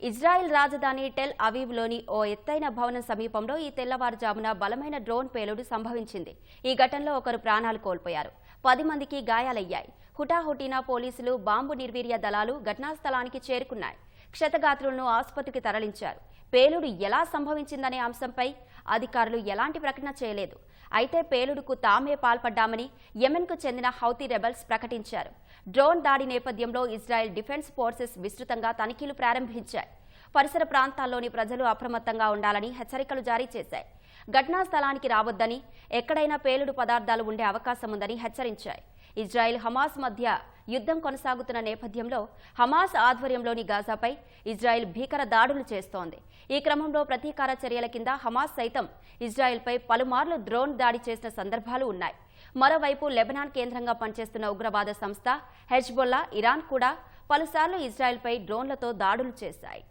Israel రాజధాని tell అవీవ్లోని ఓ ఎత్తైన భవనం సమీపంలో ఈ తెల్లవారుజామున బలమైన డ్రోన్ పేలుడు సంభవించింది. ఈ ఘటనలో ఒకరు ప్రాణాలు కోల్పోయారు. పది మందికి గాయాలయ్యాయి. హుటాహుటిన పోలీసులు బాంబు నిర్వీర్య దళాలు ఘటనా స్థలానికి చేరుకున్నాయి. క్షతగాత్రులను ఆసుపత్రికి తరలించారు. పేలుడు ఎలా సంభవించిందనే అంశంపై అధికారులు ఎలాంటి ప్రకటన చేయలేదు. అయితే పేలుడుకు తామే పాల్పడ్డామని యెమెన్కు చెందిన హౌతీ రెబల్స్ ప్రకటించారు. డ్రోన్ దాడి నేపథ్యంలో ఇజ్రాయెల్ డిఫెన్స్ ఫోర్సెస్ విస్తృతంగా తనిఖీలు ప్రారంభించాయి. పరిసర ప్రాంతాల్లోని ప్రజలు అప్రమత్తంగా ఉండాలని హెచ్చరికలు జారీ చేశాయి. ఘటనా స్థలానికి రావద్దని ఎక్కడైనా పేలుడు పదార్థాలు ఉండే అవకాశం ఉందని హెచ్చరించాయి. ఇజ్రాయెల్ హమాస్ మధ్య యుద్ధం కొనసాగుతున్న నేపథ్యంలో హమాస్ ఆధ్వర్యంలోని గాజాపై ఇజ్రాయెల్ భీకర దాడులు చేస్తోంది. ఈ క్రమంలో ప్రతీకార చర్యల కింద హమాస్ సైతం ఇజ్రాయెల్పై పలుమార్లు డ్రోన్ దాడి చేసిన సందర్భాలు ఉన్నాయి. మరోవైపు లెబనాన్ కేంద్రంగా పనిచేస్తున్న ఉగ్రవాద సంస్థ హెజ్బొల్లా ఇరాన్ కూడా పలుసార్లు ఇజ్రాయెల్పై డ్రోన్లతో దాడులు చేశాయి.